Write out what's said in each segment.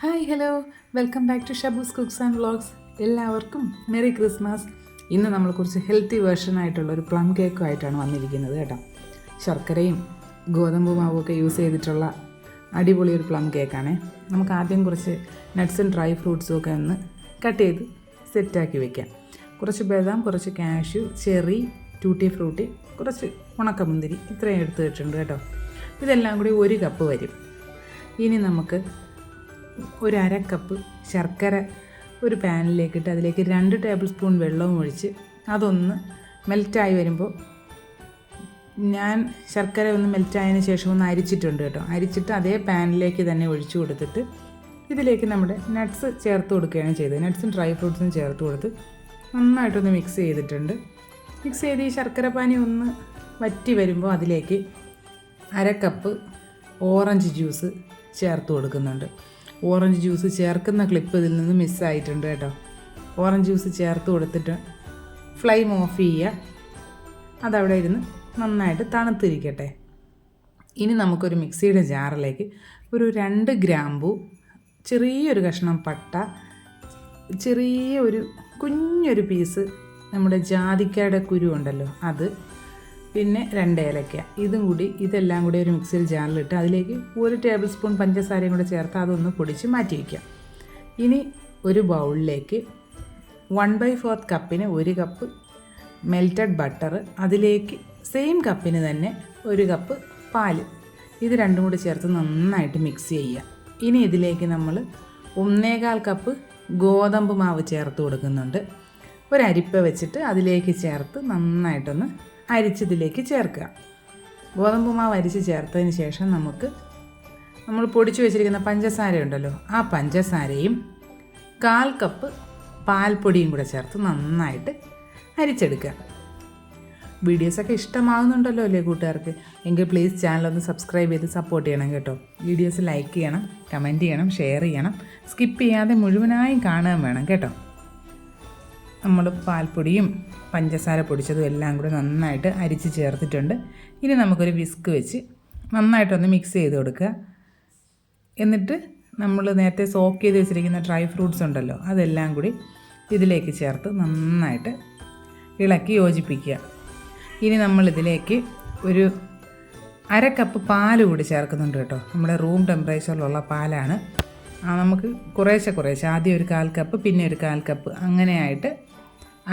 Hi hello. Welcome back to Shabus cooks and vlogs. എല്ലാവർക്കും merry Christmas. ഇന്ന് നമ്മൾ കുറച്ച് ഹെൽത്തി വേർഷൻ ആയിട്ടുള്ള ഒരു പ്ലം കേക്കും ആയിട്ടാണ് വന്നിരിക്കുന്നത് കേട്ടോ. ശർക്കരയും ഗോതമ്പ് മാവും ഒക്കെ യൂസ് ചെയ്തിട്ടുള്ള അടിപൊളി ഒരു പ്ലം കേക്കാണ്. നമുക്ക് ആദ്യം കുറച്ച് നട്ട്സും ഡ്രൈ ഫ്രൂട്ട്സും ഒക്കെ ഒന്ന് കട്ട് ചെയ്ത് സെറ്റാക്കി വെക്കാം. കുറച്ച് ബദാം കുറച്ച് കാഷ്യൂ ചെറി ടൂട്ടി ഫ്രൂട്ടി കുറച്ച് ഉണക്കമുന്തിരി ഇത്രയും എടുത്ത് വെച്ചിട്ടുണ്ട് കേട്ടോ. ഇതെല്ലാം കൂടി ഒരു കപ്പ് വരും. ഇനി നമുക്ക് ഒരു അര കപ്പ് ശർക്കര ഒരു പാനിലേക്കിട്ട് അതിലേക്ക് രണ്ട് ടേബിൾ സ്പൂൺ വെള്ളവും ഒഴിച്ച് അതൊന്ന് മെൽറ്റായി വരുമ്പോൾ ഞാൻ ശർക്കര ഒന്ന് മെൽറ്റായതിന് ശേഷം ഒന്ന് അരിച്ചിട്ടുണ്ട് കേട്ടോ. അരിച്ചിട്ട് അതേ പാനിലേക്ക് തന്നെ ഒഴിച്ചു കൊടുത്തിട്ട് ഇതിലേക്ക് നമ്മുടെ നട്ട്സ് ചേർത്ത് കൊടുക്കുകയാണ് ചെയ്തത്. നട്ട്സും ഡ്രൈ ഫ്രൂട്ട്സും ചേർത്ത് കൊടുത്ത് നന്നായിട്ടൊന്ന് മിക്സ് ചെയ്തിട്ടുണ്ട്. മിക്സ് ചെയ്ത് ഈ ശർക്കര പാനി ഒന്ന് വറ്റി വരുമ്പോൾ അതിലേക്ക് അര കപ്പ് ഓറഞ്ച് ജ്യൂസ് ചേർത്ത് കൊടുക്കുന്നുണ്ട്. ഓറഞ്ച് ജ്യൂസ് ചേർക്കുന്ന ക്ലിപ്പ് ഇതിൽ നിന്ന് മിസ്സായിട്ടുണ്ട് കേട്ടോ. ഓറഞ്ച് ജ്യൂസ് ചേർത്ത് കൊടുത്തിട്ട് ഫ്ലെയിം ഓഫ് ചെയ്യുക. അതവിടെ ഇരുന്ന് നന്നായിട്ട് തണുത്തിരിക്കട്ടെ. ഇനി നമുക്കൊരു മിക്സിയുടെ ജാറിലേക്ക് ഒരു രണ്ട് ഗ്രാമ്പു ചെറിയൊരു കഷ്ണം പട്ട ചെറിയ ഒരു കുഞ്ഞൊരു പീസ് നമ്മുടെ ജാതിക്കയുടെ കുരു ഉണ്ടല്ലോ അത് പിന്നെ രണ്ട് ഏലക്ക. ഇതും കൂടി ഇതെല്ലാം കൂടി ഒരു മിക്സിയിൽ ജാറിലിട്ട് അതിലേക്ക് ഒരു ടേബിൾ സ്പൂൺ പഞ്ചസാരയും കൂടെ ചേർത്ത് അതൊന്ന് പൊടിച്ച് മാറ്റി വയ്ക്കാം. ഇനി ഒരു ബൗളിലേക്ക് വൺ ബൈ ഫോർത്ത് കപ്പിന് ഒരു കപ്പ് മെൽറ്റഡ് ബട്ടർ അതിലേക്ക് സെയിം കപ്പിന് തന്നെ ഒരു കപ്പ് പാൽ ഇത് രണ്ടും കൂടി ചേർത്ത് നന്നായിട്ട് മിക്സ് ചെയ്യുക. ഇനി ഇതിലേക്ക് നമ്മൾ ഒന്നേകാൽ കപ്പ് ഗോതമ്പ് മാവ് ചേർത്ത് കൊടുക്കുന്നുണ്ട്. ഒരു അരിപ്പ വെച്ചിട്ട് അതിലേക്ക് ചേർത്ത് നന്നായിട്ടൊന്ന് അരിച്ചതിലേക്ക് ചേർക്കുക. ഗോതമ്പ് മാവ് അരിച്ച് ചേർത്തതിന് ശേഷം നമുക്ക് നമ്മൾ പൊടിച്ചു വെച്ചിരിക്കുന്ന പഞ്ചസാര ഉണ്ടല്ലോ ആ പഞ്ചസാരയും കാൽ കപ്പ് പാൽപ്പൊടിയും കൂടെ ചേർത്ത് നന്നായിട്ട് അരിച്ചെടുക്കുക. വീഡിയോസൊക്കെ ഇഷ്ടമാകുന്നുണ്ടല്ലോ അല്ലേ കൂട്ടുകാർക്ക്? എങ്കിൽ പ്ലീസ് ചാനലൊന്ന് സബ്സ്ക്രൈബ് ചെയ്ത് സപ്പോർട്ട് ചെയ്യണം കേട്ടോ. വീഡിയോസ് ലൈക്ക് ചെയ്യണം കമന്റ് ചെയ്യണം ഷെയർ ചെയ്യണം. സ്കിപ്പ് ചെയ്യാതെ മുഴുവനായും കാണുകയും വേണം കേട്ടോ. നമ്മൾ പാൽപ്പൊടിയും പഞ്ചസാര പൊടിച്ചതും എല്ലാം കൂടി നന്നായിട്ട് അരിച്ച് ചേർത്തിട്ടുണ്ട്. ഇനി നമുക്കൊരു വിസ്ക് വെച്ച് നന്നായിട്ടൊന്ന് മിക്സ് ചെയ്ത് കൊടുക്കുക. എന്നിട്ട് നമ്മൾ നേരത്തെ സോക്ക് ചെയ്ത് വെച്ചിരിക്കുന്ന ഡ്രൈ ഫ്രൂട്ട്സ് ഉണ്ടല്ലോ അതെല്ലാം കൂടി ഇതിലേക്ക് ചേർത്ത് നന്നായിട്ട് ഇളക്കി യോജിപ്പിക്കുക. ഇനി നമ്മളിതിലേക്ക് ഒരു അര കപ്പ് പാൽ കൂടി ചേർക്കുന്നുണ്ട് കേട്ടോ. നമ്മുടെ റൂം ടെമ്പറേച്ചറിലുള്ള പാലാണ്. നമുക്ക് കുറേശ്ശെ കുറേശ്ശെ ആദ്യം ഒരു കാൽ കപ്പ് പിന്നെ ഒരു കാൽ കപ്പ് അങ്ങനെയായിട്ട്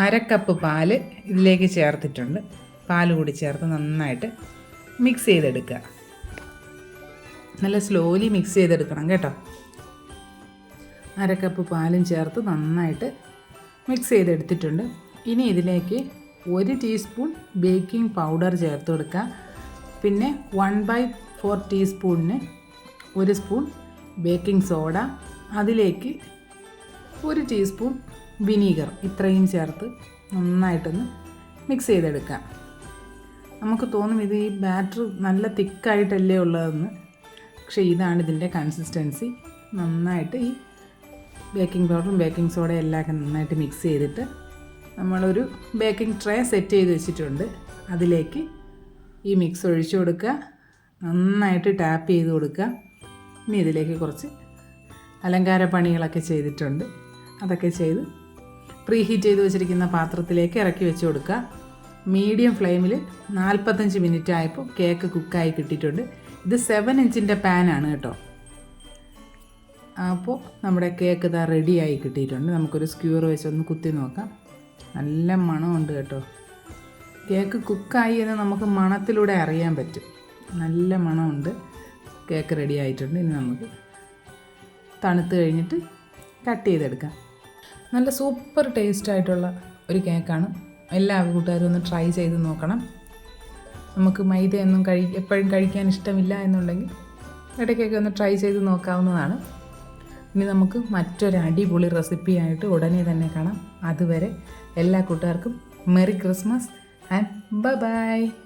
അര കപ്പ് പാൽ ഇതിലേക്ക് ചേർത്തിട്ടുണ്ട്. പാൽ കൂടി ചേർത്ത് നന്നായിട്ട് മിക്സ് ചെയ്തെടുക്കുക. നല്ല സ്ലോലി മിക്സ് ചെയ്തെടുക്കണം കേട്ടോ. അരക്കപ്പ് കപ്പ് പാലും ചേർത്ത് നന്നായിട്ട് മിക്സ് ചെയ്തെടുത്തിട്ടുണ്ട്. ഇനി ഇതിലേക്ക് ഒരു ടീസ്പൂൺ ബേക്കിംഗ് പൗഡർ ചേർത്ത് കൊടുക്കുക. പിന്നെ വൺ ബൈ ഫോർ ടീസ്പൂണിന് ഒരു സ്പൂൺ ബേക്കിംഗ് സോഡ അതിലേക്ക് ഒരു ടീസ്പൂൺ വിനീഗർ ഇത്രയും ചേർത്ത് നന്നായിട്ടൊന്ന് മിക്സ് ചെയ്തെടുക്കാം. നമുക്ക് തോന്നും ഇത് ഈ ബാറ്റർ നല്ല തിക്കായിട്ടല്ലേ ഉള്ളതെന്ന്. പക്ഷേ ഇതാണ് ഇതിന്റെ കൺസിസ്റ്റൻസി നന്നായിട്ട് ഈ ബേക്കിംഗ് പൗഡറും ബേക്കിംഗ് സോഡയും എല്ലാം നന്നായിട്ട് മിക്സ് ചെയ്തിട്ട് നമ്മളൊരു ബേക്കിംഗ് ട്രേ സെറ്റ് ചെയ്ത് വെച്ചിട്ടുണ്ട്. അതിലേക്ക് ഈ മിക്സ് ഒഴിച്ചു കൊടുക്കുക. നന്നായിട്ട് ടാപ്പ് ചെയ്ത് കൊടുക്കുക. ഇനി ഇതിലേക്ക് കുറച്ച് അലങ്കാര പണികളൊക്കെ ചെയ്തിട്ടുണ്ട്. അതൊക്കെ ചെയ്ത് പ്രീ ഹീറ്റ് ചെയ്ത് വെച്ചിരിക്കുന്ന പാത്രത്തിലേക്ക് ഇറക്കി വെച്ച് കൊടുക്കുക. മീഡിയം ഫ്ലെയിമിൽ നാൽപ്പത്തഞ്ച് മിനിറ്റ് ആയപ്പോൾ കേക്ക് കുക്കായി കിട്ടിയിട്ടുണ്ട്. ഇത് സെവൻ ഇഞ്ചിന്റെ പാനാണ് കേട്ടോ. അപ്പോൾ നമ്മുടെ കേക്ക് ഇതാ റെഡിയായി കിട്ടിയിട്ടുണ്ട്. നമുക്കൊരു സ്ക്യൂർ വെച്ച് ഒന്ന് കുത്തി നോക്കാം. നല്ല മണമുണ്ട് കേട്ടോ. കേക്ക് കുക്കായി എന്ന് നമുക്ക് മണത്തിലൂടെ അറിയാൻ പറ്റും. നല്ല മണമുണ്ട്. കേക്ക് റെഡി ആയിട്ടുണ്ട്. ഇനി നമുക്ക് തണുത്ത് കഴിഞ്ഞിട്ട് കട്ട് ചെയ്തെടുക്കാം. നല്ല സൂപ്പർ ടേസ്റ്റ് ആയിട്ടുള്ള ഒരു കേക്കാണ്. എല്ലാ കൂട്ടുകാരും ഒന്ന് ട്രൈ ചെയ്ത് നോക്കണം. നമുക്ക് മൈദയൊന്നും കഴി എപ്പോഴും കഴിക്കാൻ ഇഷ്ടമില്ല എന്നുണ്ടെങ്കിൽ ഇടയ്ക്കൊക്കെ ഒന്ന് ട്രൈ ചെയ്ത് നോക്കാവുന്നതാണ്. ഇനി നമുക്ക് മറ്റൊരു അടിപൊളി റെസിപ്പിയായിട്ട് ഉടനെ തന്നെ കാണാം. അതുവരെ എല്ലാ കൂട്ടുകാർക്കും merry Christmas and bye bye.